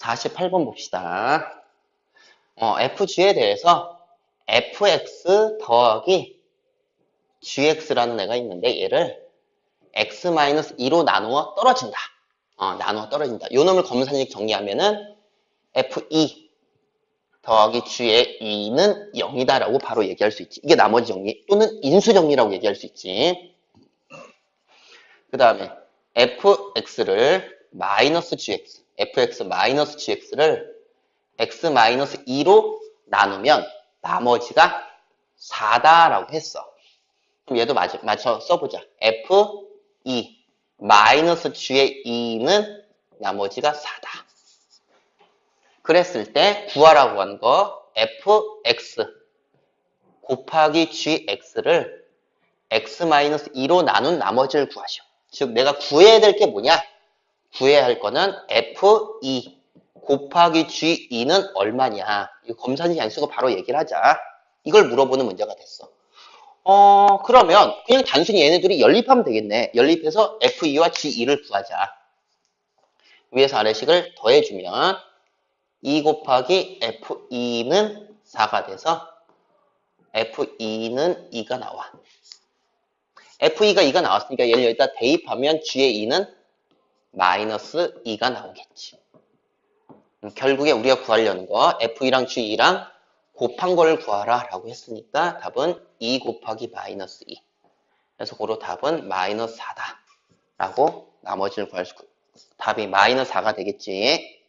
48번 봅시다. 어, fg에 대해서 fx 더하기 gx라는 애가 있는데 얘를 x-2로 나누어 떨어진다. 어, 나누어 떨어진다. 요 놈을 검사식 정리하면은 f2 더하기 g의 2는 0이다라고 바로 얘기할 수 있지. 이게 나머지 정리 또는 인수 정리라고 얘기할 수 있지. 그 다음에 fx를 마이너스 gx, fx 마이너스 gx를 x 마이너스 2로 나누면 나머지가 4다라고 했어. 그럼 얘도 맞, 맞춰 써보자. f2 마이너스 g의 2는 나머지가 4다. 그랬을 때 구하라고 한 거 fx 곱하기 gx를 x-2로 나눈 나머지를 구하시오. 즉 내가 구해야 될 게 뭐냐? 구해야 할 거는 f2 곱하기 g2는 얼마냐? 이거 검사지 안 쓰고 바로 얘기를 하자. 이걸 물어보는 문제가 됐어. 어 그러면 그냥 단순히 얘네들이 연립하면 되겠네. 연립해서 f2와 g2를 구하자. 위에서 아래식을 더해주면 2 곱하기 F2는 4가 돼서 F2는 2가 나와. F2가 2가 나왔으니까 얘를 여기다 대입하면 G의 2는 마이너스 2가 나오겠지. 음, 결국에 우리가 구하려는 거 F2랑 G2랑 곱한 걸 구하라 라고 했으니까 답은 2 곱하기 마이너스 2. 그래서 고로 답은 마이너스 4다 라고 나머지를 구할 수 답이 마이너스 4가 되겠지.